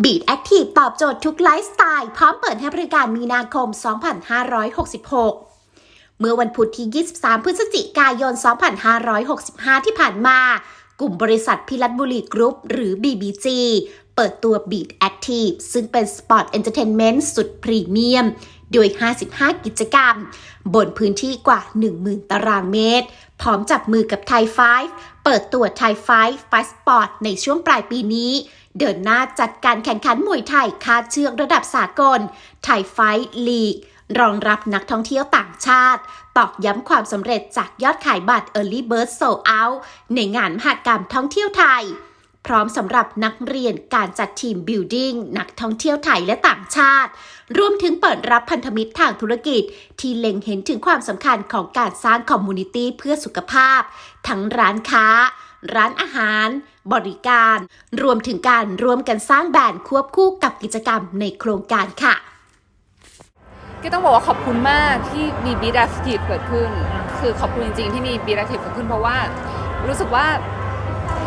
Beat Active ตอบโจทย์ทุกไลฟ์สไตล์ พร้อมเปิดให้บริการมีนาคม 2566 เมื่อวันพุธที่ 23 พฤศจิกายน 2565 ที่ผ่านมา กลุ่มบริษัทพิรัตบุรีกรุ๊ป หรือ BBG เปิดตัว Beat Active ซึ่งเป็น Sport Entertainment สุดพรีเมียม โดย 55 กิจกรรม บนพื้นที่กว่า 10,000 ตารางเมตร พร้อมจับมือกับไทยไฟเปิดตัวไทยไฟไฟสปอร์ตในช่วงปลายปีนี้ เดินหน้าจัดการแข่งขันมวยไทยคาดเชือกระดับสากล ไทยไฟลีกรองรับนักท่องเที่ยวต่างชาติ ตอกย้ำความสำเร็จจากยอดขายบัตร Early Bird Sold Out ในงานมหกรรมท่องเที่ยวไทย พร้อมสำหรับนักเรียนการจัดทีมบิลดิ้งนักท่องเที่ยวไทยและต่างชาติ รวมถึงเปิดรับพันธมิตรทางธุรกิจ ที่เล็งเห็นถึงความสำคัญของการสร้างคอมมูนิตี้เพื่อสุขภาพ ทั้งร้านค้า ร้านอาหาร บริการ รวมถึงการร่วมกันสร้างแบรนด์ควบคู่กับกิจกรรมในโครงการค่ะ ก็ต้องบอกว่าขอบคุณมากที่มีบี a อ t ทีฟเกิดขึ้น คือขอบคุณจริงๆที่มีบี a อ t ทีฟเกิดขึ้นเพราะว่ารู้สึกว่า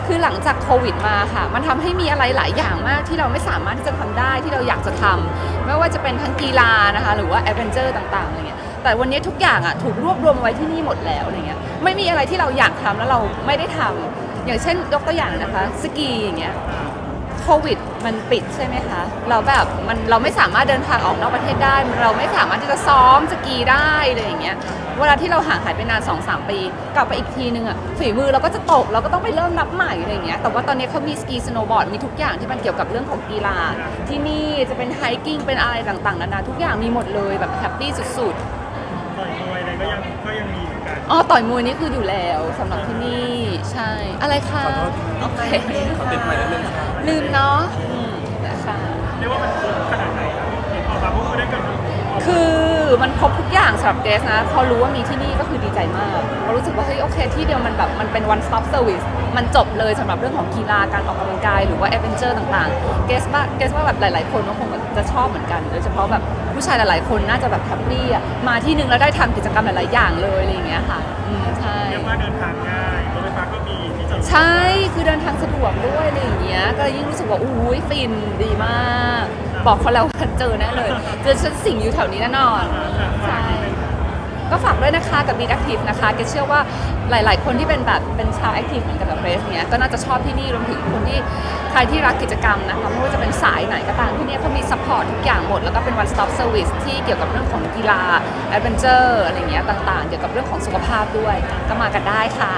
คือหลังจากโควิดมาค่ะ มันทำให้มีอะไรหลายอย่างมากที่เราไม่สามารถที่จะทำได้ที่เราอยากจะทำไม่ว่าจะเป็นทั้งกีฬานะคะ หรือว่าแอดเวนเจอร์ต่างๆอะไรเงี้ยแต่วันนี้ทุกอย่างอะถูกรวบรวมไว้ที่นี่หมดแล้วอะไรเงี้ยไม่มีอะไรที่เราอยากทำแล้วเราไม่ได้ทำอย่างเช่นยกตัวอย่างนะคะสกีอย่างเงี้ย โควิดมันปิดใช่ไหมคะ เราแบบมันเราไม่สามารถเดินทางออกนอกประเทศได้ เราไม่สามารถที่จะซ้อมสกีได้เลยอย่างเงี้ย เวลาที่เราห่างหายไปนาน2อสปี กลับไปอีกทีนึงอะฝีมือเราก็จะตก เราก็ต้องไปเริ่มนับใหม่อะไรอย่างเงี้ย แต่ว่าตอนนี้เขามีสกีสโนว์บอร์ด มีทุกอย่างที่มันเกี่ยวกับเรื่องของกีฬา ที่นี่จะเป็นไฮกิ้ง เป็นอะไรต่างๆ นานาทุกอย่างมีหมดเลยแบบแฮปปี้สุดต่อยมวยอะไรก็ยังก็ยังมีเหมือนกันๆอ๋อต่อยมวยนี่คืออยู่แล้วสำหรับที่นี่ใช่อะไรคะขอโทษโอเค ขอติดใหม่นิดนึงครับ ลืมเนาะอืมนะคะเรียกว่ามันคุ้มขนาดไหนครับเห็นออกมาพวกเขาได้กันคือมันครบทุกอย่างสำหรับเกสนะพอรู้ว่ามีที่นี่ก็คือดีใจมากเรารู้สึกว่าเฮ้ยโอเคที่เดียวมันแบบมันเป็น one stop service มันจบเลยสำหรับเรื่องของกีฬาการออกกำลังกายหรือว่า adventure ต่างๆ เกสว่าเกสว่าแบบหลาย ๆ คนก็คงจะชอบเหมือนกันโดยเฉพาะแบบ ผู้ชายหลาย ๆ คนน่าจะแบบแฮปปี้อะมาที่นึงแล้วได้ทำกิจกรรมหลาย ๆ อย่างเลยอะไรอย่างเงี้ยค่ะอืมใช่ เรียกว่าเดินทางง่ายรถไฟฟ้าก็มีที่จอดรถใช่ คือเดินทางสะดวกด้วยอะไรอย่างเงี้ย ก็ยิ่งรู้สึกว่า อุ้ยฟินดีมาก บอกเขาแล้วว่าเจอแน่เลย เจอฉันสิ่งอยู่แถวนี้แน่นอน ใช่ ก็ฝากด้วยนะคะกับ Beat Active นะคะเกเชื่อว่าหลาย ๆ คนที่เป็นแบบเป็นชาวแอคทีฟเหมือนกับเรสเนี้ยก็น่าจะชอบที่นี่รวมถึงคนที่ใครที่รักกิจกรรมนะคะไม่ว่าจะเป็นสายไหนก็ตามที่นี่เขามีซัพพอร์ตทุกอย่างหมด แล้วก็เป็น one stop service ที่เกี่ยวกับเรื่องของกีฬาแอดเวนเจอร์อะไรเงี้ยต่าง ๆ เกี่ยวกับเรื่องของสุขภาพด้วยก็มากันได้ค่ะ